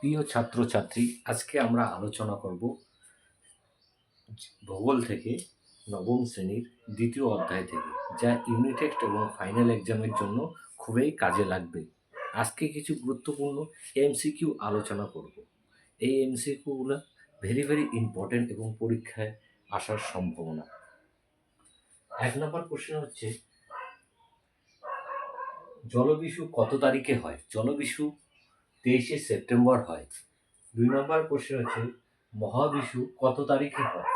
প্রিয় ছাত্রছাত্রী, আজকে আমরা আলোচনা করব ভূগোল থেকে নবম শ্রেণির দ্বিতীয় অধ্যায় থেকে, যা ইউনিট টেস্ট এবং ফাইনাল এক্সামের জন্য খুবই কাজে লাগবে। আজকে কিছু গুরুত্বপূর্ণ এমসিকিউ আলোচনা করব। এই এমসিকিউগুলো ভেরি ভেরি ইম্পর্টেন্ট এবং পরীক্ষায় আসার সম্ভাবনা। এক নম্বর কোশ্চেন হচ্ছে, জলবিষু কত তারিখে হয়? জলবিষু তেইশে সেপ্টেম্বর হয়। দুই নম্বর কোশ্চেন হচ্ছে মহাবিষু কত তারিখে হয়?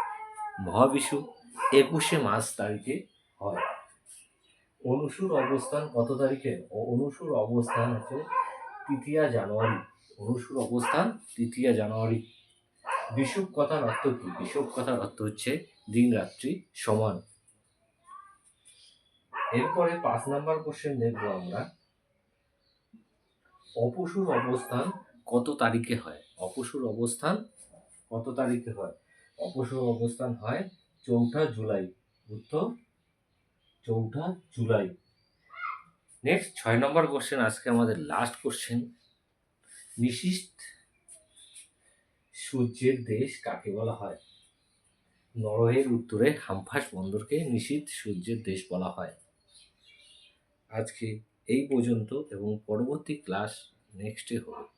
মহাবিষু একুশে মার্চ তারিখে হয়। অনুসুর অবস্থান কত তারিখে? ও অনুসুর অবস্থান হচ্ছে তৃতীয়া জানুয়ারি। অনুসুর অবস্থান তৃতীয়া জানুয়ারি। বিষুব কথার অর্থ কি? বিষুব কথার অর্থ হচ্ছে দিন রাত্রি সমান। এরপরে পাঁচ নাম্বার কোশ্চেন দেখব আমরা। অপসুর অবস্থান কত তারিখে হয়? অপসুর অবস্থান কত তারিখে হয়? অপসুর অবস্থান হয় চৌঠা জুলাই উত্তর চৌঠা জুলাই। নেক্সট ছয় নম্বর কোশ্চেন আজকে আমাদের লাস্ট কোশ্চেন নিশিষ্ট সূর্যের দেশ কাকে বলা হয়? নরওয়ের উত্তরে হামফাস বন্দরকে নিশীত সূর্যের দেশ বলা হয়। আজকে এই পর্যন্ত এবং পরবর্তী ক্লাস নেক্সটে হবে।